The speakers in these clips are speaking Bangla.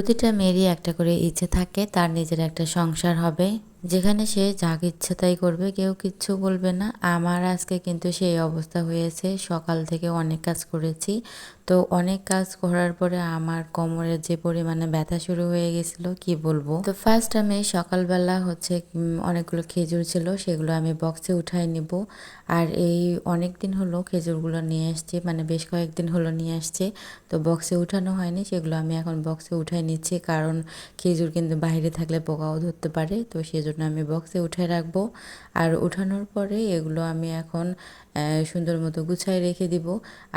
প্রতিটা মেয়েরই একটা করে ইচ্ছে থাকে তার নিজের একটা সংসার হবে। যেখানে সে যা ইচ্ছে তাই করবে, কেউ কিচ্ছু বলবে না। আমার আজকে কিন্তু সেই অবস্থা হয়েছে। সকাল থেকে অনেক কাজ করেছি। তো অনেক কাজ করার পরে আমার কোমরের যে পরিমাণে ব্যথা শুরু হয়ে গেছিল, কি বলব? তো ফার্স্ট আমি সকালবেলা হচ্ছে অনেকগুলো খেজুর ছিল, সেগুলো আমি বক্সে উঠাই নিব। আর এই অনেক দিন হলো খেজুরগুলো নিয়ে আসছি মানে বেশ কয়েকদিন হলো নিয়ে আসছে। তো বক্সে উঠানো হয়নি, সেগুলো আমি এখন বক্সে উঠাই নিচ্ছি। কারণ খেজুর কিন্তু বাইরে থাকলে পোকাও ধরতে পারে। তো সেজন্য আমি বক্সে উঠে রাখব। আর উঠানোর পরে এগুলো আমি এখন সুন্দর মতো গুছাই রেখে দিব।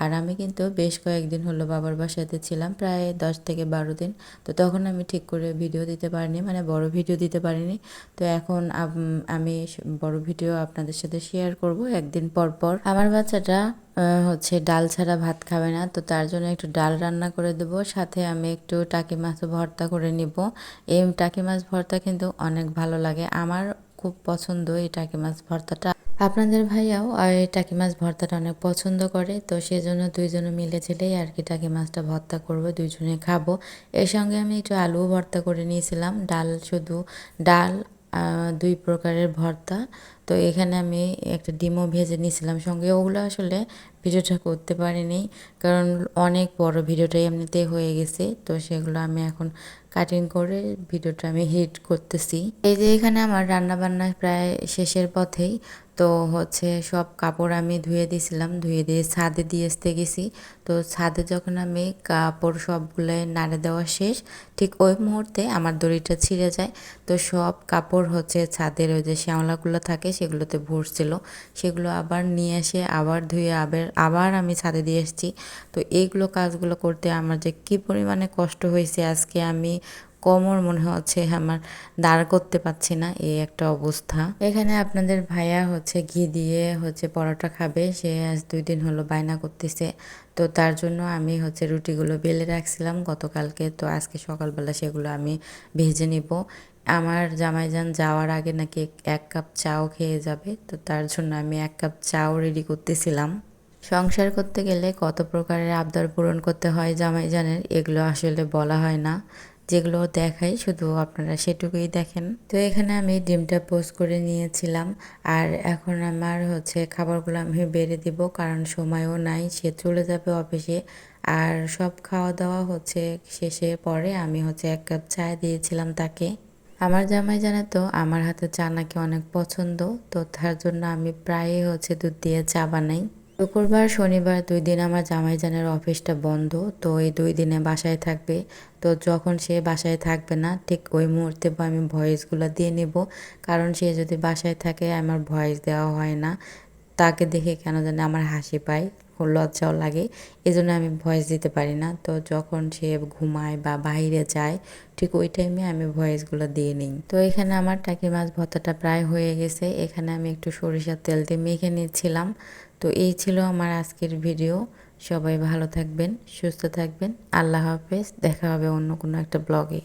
আর আমি কিন্তু বেশ কয়েকদিন হলো বাবার বাসাতে ছিলাম, প্রায় দশ থেকে বারো দিন। তো তখন আমি ঠিক করে ভিডিও দিতে পারিনি মানে বড় ভিডিও দিতে পারিনি। তো এখন আমি বড় ভিডিও আপনাদের সাথে শেয়ার করব একদিন পর পর। আমার বাচ্চাটা হচ্ছে ডাল ছাড়া ভাত খাবে না, তো তার জন্য একটু ডাল রান্না করে দেবো। সাথে আমি একটু টাকি মাছ ভর্তা করে নিব। এই টাকি মাছ ভর্তা কিন্তু অনেক ভালো লাগে। আমার খুব পছন্দ এই টাকি মাছ ভর্তাটা। আপনাদের ভাইয়াও এই টাকি মাছ ভর্তাটা অনেক পছন্দ করে, তো সেজন্য দুইজনে মিলে ছেলেই আর কি টাকি মাছটা ভর্তা করব, দুইজনে খাব। এর সঙ্গে আমি একটু আলু ভর্তা করে নিয়েছিলাম, ডাল শুধু ডাল দুই প্রকারের ভর্তা। তো এখানে আমি একটা ডিমও ভেজে নিয়েছিলাম সঙ্গে, ওগুলো আসলে ভিডিওটা করতে পারিনি, কারণ অনেক বড় ভিডিওটাই এমনিতে হয়ে গেছে, তো সেগুলো আমি এখন কাটিং করে ভিডিওটা আমি হিট করতেছি। এই যে এখানে আমার রান্না বান্না প্রায় শেষের পথেই তো হচ্ছে সব কাপড় আমি ধুয়ে দিয়েছিলাম, ধুয়ে দিয়ে ছাদে দিয়ে আসতে গেছি। তো ছাদে যখন আমি কাপড় সবগুলো নাড়ে দেওয়া শেষ, ঠিক ওই মুহূর্তে আমার দড়িটা ছিঁড়ে যায়। তো সব কাপড় হচ্ছে ছাদের ওই যে শ্যাওলাগুলো থাকে সেগুলোতে ভরছিল। সেগুলো আবার নিয়ে এসে আবার ধুয়ে আবার আবার আমি ছাদে দিয়ে এসেছি তো এইগুলো কাজগুলো করতে আমার যে কি পরিমাণে কষ্ট হয়েছে আজকে আমি কোমর মনে হচ্ছে আমার দাঁড় করতে পারছি না, এই একটা অবস্থা। এখানে আপনাদের ভাইয়া হচ্ছে ঘি দিয়ে হচ্ছে পরোটা খাবে, সে আজ দুই দিন হলো বায়না করতেছে। তো তার জন্য আমি হচ্ছে রুটিগুলো বেলে রাখছিলাম গতকালকে, তো আজকে সকালবেলা সেগুলো আমি ভেজে নিব। আমার জামাইজান যাওয়ার আগে নাকি এক কাপ চাও খেয়ে যাবে, তো তার জন্য আমি এক কাপ চাও রেডি করতেছিলাম। সংসার করতে গেলে কত প্রকারের আবদার পূরণ করতে হয় জামাইজানের, এগুলো আসলে বলা হয় না। যেগুলো দেখাই শুধু আপনারা সেটুকুই দেখেন। তো এখানে আমি ডিমটা পোস্ট করে নিয়েছিলাম আর এখন আমার হচ্ছে খাবারগুলো আমি বেড়ে দিব কারণ সময়ও নাই, সে চলে যাবে অফিসে। আর সব খাওয়া দাওয়া হচ্ছে শেষে পরে আমি হচ্ছে এক কাপ চা দিয়েছিলাম তাকে। আমার জামাই জানে তো, আমার হাতে চা নাকি অনেক পছন্দ, তো তার জন্য আমি প্রায়ই হচ্ছে দুধ দিয়ে চা বানাই। শুক্রবার, শনিবার দুই দিন আমার জামাইজানের অফিসটা বন্ধ। তো এই দুই দিনে বাসায় থাকবে। তো যখন সে বাসায় থাকবে না, ঠিক ওই মুহূর্তে আমি ভয়েসগুলো দিয়ে নেব। কারণ সে যদি বাসায় থাকে, আমার ভয়েস দেওয়া হয় না। তাকে দেখে কেন জানি আমার হাসি পায় লজ্জাও লাগে। এই জন্য আমি ভয়েস দিতে পারি না। তো যখন সে ঘুমায় বা বাইরে যায়, ঠিক ওই টাইমে আমি ভয়েসগুলো দিয়ে নিই। তো এখানে আমার টাকি মাছ ভর্তাটা প্রায় হয়ে গেছে। এখানে আমি একটু সরিষার তেল দিয়ে মেখে নিচ্ছিলাম। তো এই ছিল আমার আজকের ভিডিও সবাই ভালো থাকবেন, সুস্থ থাকবেন। আল্লাহ হাফেজ, দেখা হবে অন্য কোনো একটা ব্লগে